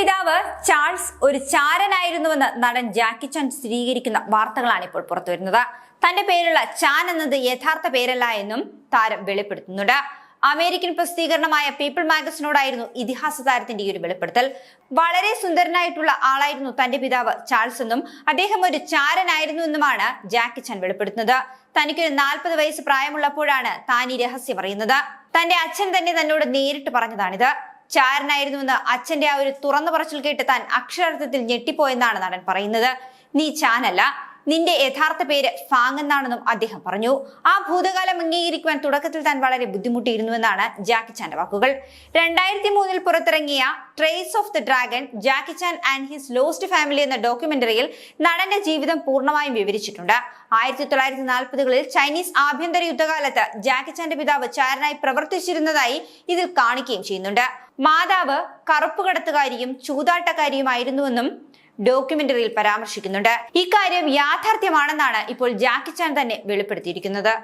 പിതാവ് ചാൾസ് ഒരു ചാരനായിരുന്നുവെന്ന് നടൻ ജാക്കി ചാൻ സ്ഥിരീകരിക്കുന്ന വാർത്തകളാണ് ഇപ്പോൾ പുറത്തുവരുന്നത് തന്റെ പേരുള്ള ചാൻ എന്നത് യഥാർത്ഥ പേരല്ല എന്നും താരം വെളിപ്പെടുത്തുന്നുണ്ട്. അമേരിക്കൻ പ്രസിദ്ധീകരണമായ പീപ്പിൾ മാഗസിനോടായിരുന്നു ഇതിഹാസ താരത്തിന്റെ ഈ ഒരു വെളിപ്പെടുത്തൽ. വളരെ സുന്ദരനായിട്ടുള്ള ആളായിരുന്നു തന്റെ പിതാവ് ചാൾസ് എന്നും അദ്ദേഹം ഒരു ചാരനായിരുന്നു എന്നുമാണ് ജാക്കി ചാൻ വെളിപ്പെടുത്തുന്നത്. തനിക്കൊരു നാൽപ്പത് വയസ്സ് പ്രായമുള്ളപ്പോഴാണ് താൻ ഈ രഹസ്യം അറിയുന്നത്. തന്റെ അച്ഛൻ തന്നെ തന്നോട് നേരിട്ട് പറഞ്ഞതാണിത്. ചാരനായിരുന്നുവെന്ന് അച്ഛന്റെ ആ ഒരു തുറന്നു പറച്ചിൽ കേട്ട് താൻ അക്ഷരാർത്ഥത്തിൽ ഞെട്ടിപ്പോയെന്നാണ് നടൻ പറയുന്നത്. നീ ചാനല്ല നിന്റെ യഥാർത്ഥ പേര് ഫാങ് എന്നാണെന്നും അദ്ദേഹം പറഞ്ഞു. ആ ഭൂതകാലം അംഗീകരിക്കുവാൻ തുടക്കത്തിൽ താൻ വളരെ ബുദ്ധിമുട്ടിയിരുന്നുവെന്നാണ് ജാക്കി ചാന്റെ വാക്കുകൾ. രണ്ടായിരത്തി മൂന്നിൽ പുറത്തിറങ്ങിയ trace of the dragon Jackie Chan and his lost family എന്ന ഡോക്യുമെന്ററിയിൽ നടന്റെ ജീവിതം പൂർണമായും വിവരിച്ചിട്ടുണ്ട്. ആയിരത്തി തൊള്ളായിരത്തി നാൽപ്പതുകളിൽ ചൈനീസ് ആഭ്യന്തര യുദ്ധകാലത്ത് ജാക്കി ചാന്റെ പിതാവ് ചാരനായി പ്രവർത്തിച്ചിരുന്നതായി ഇതിൽ കാണിക്കുകയും ചെയ്യുന്നുണ്ട്. മാതാവ് കറുപ്പ് കടത്തുകാരിയും ചൂതാട്ടക്കാരിയുമായിരുന്നുവെന്നും ഡോക്യുമെന്ററിയിൽ പരാമർശിക്കുന്നുണ്ട്. ഇക്കാര്യം യാഥാർത്ഥ്യമാണെന്നാണ് ഇപ്പോൾ ജാക്കി ചാൻ തന്നെ വെളിപ്പെടുത്തിയിരിക്കുന്നത്.